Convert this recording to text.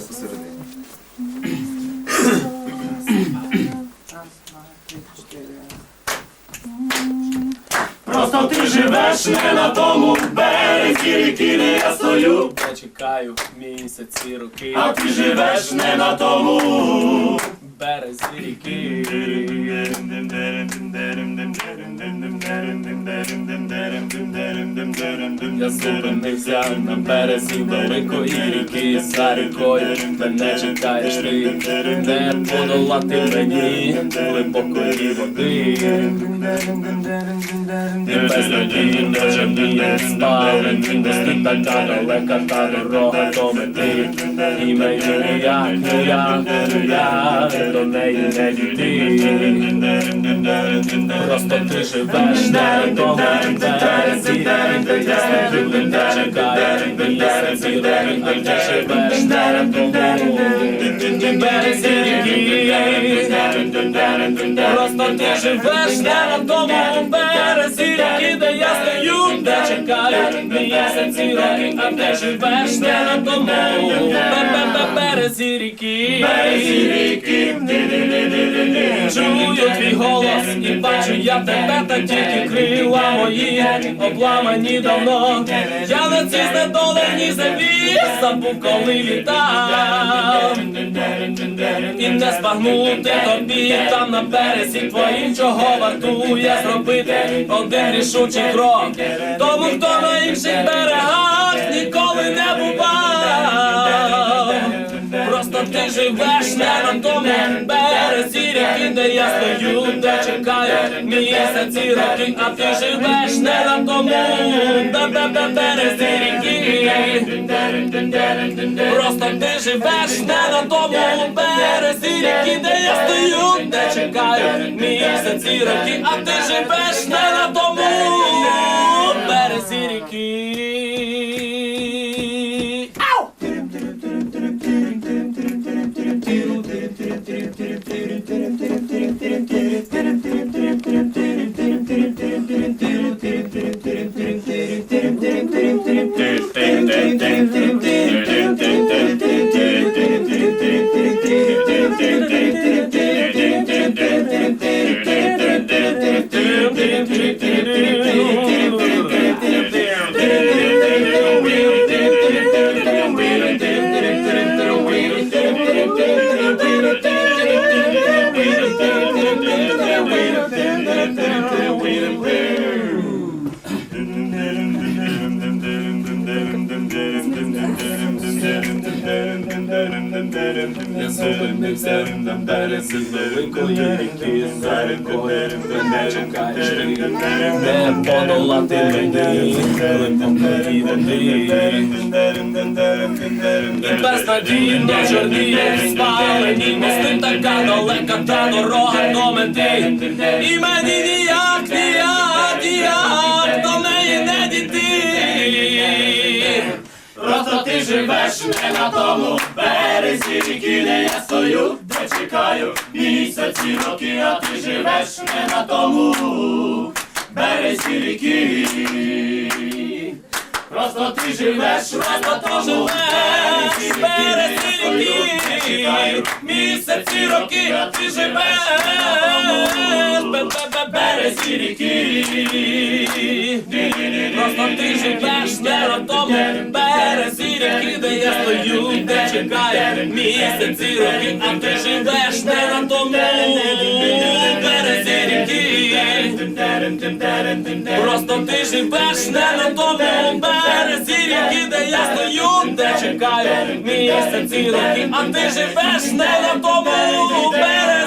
посередині. Просто ти живеш не на тому березі ріки, де я стою, Я чекаю місяці роки, а ти живеш не на тому. березі ріки. Я зупинився на березі великої ріки за рікою, мене чекаєш ти, не подолати мені глибокої води. І без надії не жаліє спали, Пусти така далека та дорога до мети. І мені ніяк, ніяк, ніяк до неї не дійти. Просто ти живеш не на тому березі, де місяці роки, а ти живеш не на тому бе-бе-бе- березі ріки. Чую твій голос і бачу я тебе, та тільки крила мої обламані давно. Я на цій знедоленій землі забув, коли літав. І не збагнути тобі там на березі твоїм, чого вартує зробити один рішучий крок. Тому хто на інших берегах ніколи не бував. Просто ти живеш не на тому березі ріки, де я стою, де чекаю місяці роки, а ти живеш не на тому березі ріки. Просто ти живеш не на тому березі ріки, де я стою, де чекаю місяці роки, а ти живеш не на тому не подолати мені. І без надії не чорніє спалені мости, така далека та дорога до мети. І мені живеш не на тому березі ріки, де я стою, де чекаю місяці роки, а ти живеш не на тому березі ріки. Просто ти живеш, просто ти живеш. Березі місяці роки, ти живеш. Березі ріки. Просто ти живеш не тому березі ріки, де я стою, де чекаю. Місяці роки, а ти живеш не на Просто ти живеш не на тому березі ріки, де я стою, де чекаю місяці роки, а ти живеш не на тому березі,